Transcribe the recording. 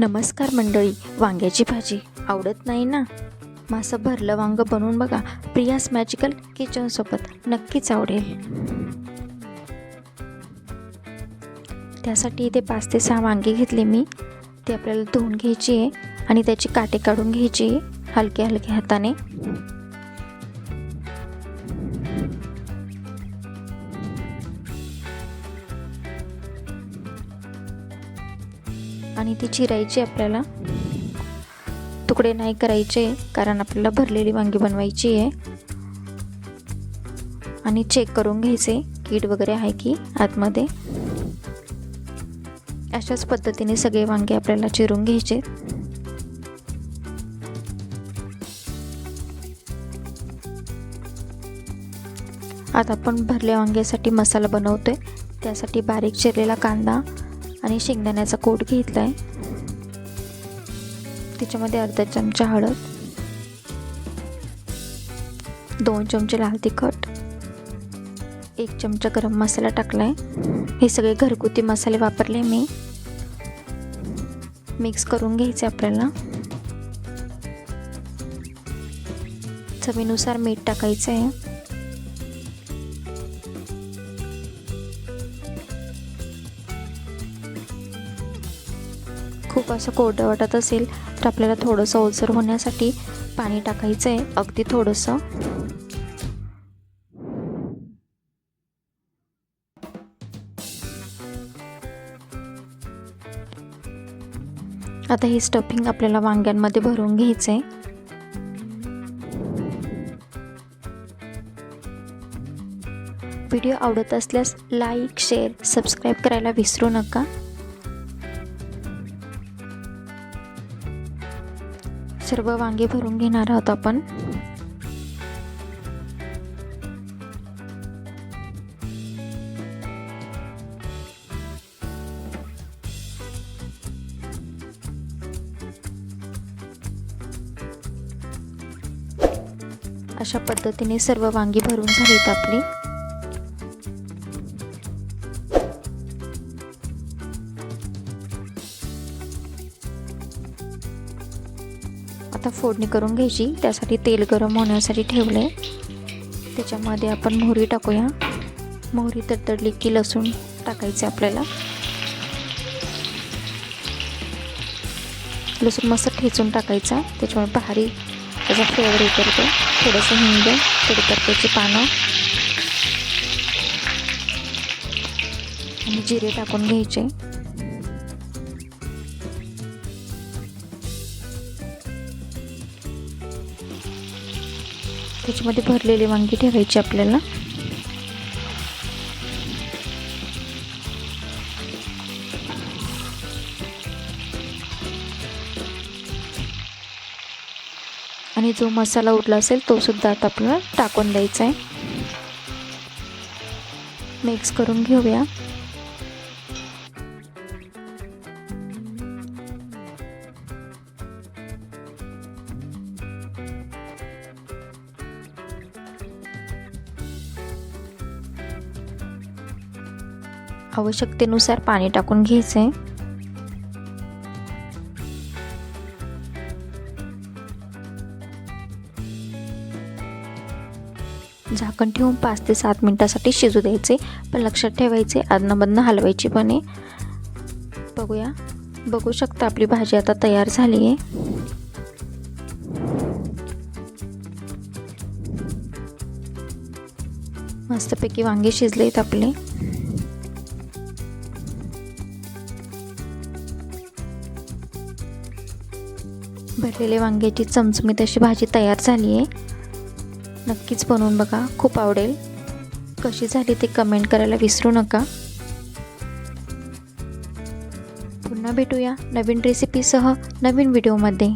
नमस्कार मंडळी वांग्याची भाजी आवडत नाही ना? मासं भरलं वांगं बनवून बघा प्रियास मॅजिकल किचनसोबत नक्कीच आवडेल. त्यासाठी इथे पाच ते सहा वांगे घेतले मी. ते आपल्याला धुवून घ्यायची आहे आणि त्याची काटे काढून घ्यायची आहे हलक्या हलक्या हाताने. आणि ती चिरायची आपल्याला. तुकडे नाही करायचे कारण आपल्याला भरलेली वांगी बनवायची आहे. आणि चेक करून घ्यायचे कीड वगैरे आहे की आतमध्ये. अशाच पद्धतीने सगळे वांगे आपल्याला चिरून घ्यायचे. आता आपण भरल्या वांग्यासाठी मसाला बनवतोय. त्यासाठी बारीक चिरलेला कांदा आणि शेंगदाण्याचा कोट घेतला आहे त्याच्यामध्ये अर्धा चमचा हळद दोन चमचे लाल तिखट एक चमचा गरम मसाला टाकला आहे हे सगळे घरगुती मसाले वापरले मी. मिक्स करून घ्यायचे आपल्याला. चवीनुसार मीठ टाकायचं आहे खूप असं कोरडं वाटत असेल तर आपल्याला थोडंसं ओलसर होण्यासाठी पाणी टाकायचं आहे अगदी थोडंसं. आता हे स्टफिंग आपल्याला वांग्यांमध्ये भरून घ्यायचं आहे व्हिडिओ आवडत असल्यास लाईक शेअर सबस्क्राईब करायला विसरू नका. सर्व वांगे भरून घेणार आहोत आपण. अशा पद्धतीने सर्व वांगी भरून झालीत आपली. आता फोडणी करून घ्यायची. त्यासाठी तेल गरम होण्यासाठी ठेवले त्याच्यामध्ये आपण मोहरी टाकूया. मोहरी तडतडली की लसूण टाकायचे आपल्याला. लसूण मस्त ठेचून टाकायचा. त्याच्यामुळे भारी त्याचा फ्लेवर करतो थोडंसं हिंग कडीपत्त्याची पानं. आणि जिरे टाकून घ्यायचे. त्याच्यामध्ये भरलेली वांगी ठेवायची आपल्याला. आणि जो मसाला उरला असेल तो सुद्धा आता आपल्याला टाकून द्यायचा आहे. मिक्स करून घेऊया. आवश्यकतेनुसार पाणी टाकून घ्यायचं आहे झाकण ठेवून पाच ते सात मिनटासाठी शिजू द्यायचे पण लक्षात ठेवायचे अदनमधनं हलवायची पण. आहे बघूया. बघू शकता आपली भाजी आता तयार झाली आहे मस्तपैकी वांगे शिजलेत आपले. भरलेले वांग्याची चमचमीत अशी भाजी तयार झाली आहे. नक्कीच बनवून बघा खूप आवडेल. कशी झाली ते कमेंट करायला विसरू नका. पुन्हा भेटूया नवीन रेसिपीसह नवीन व्हिडिओमध्ये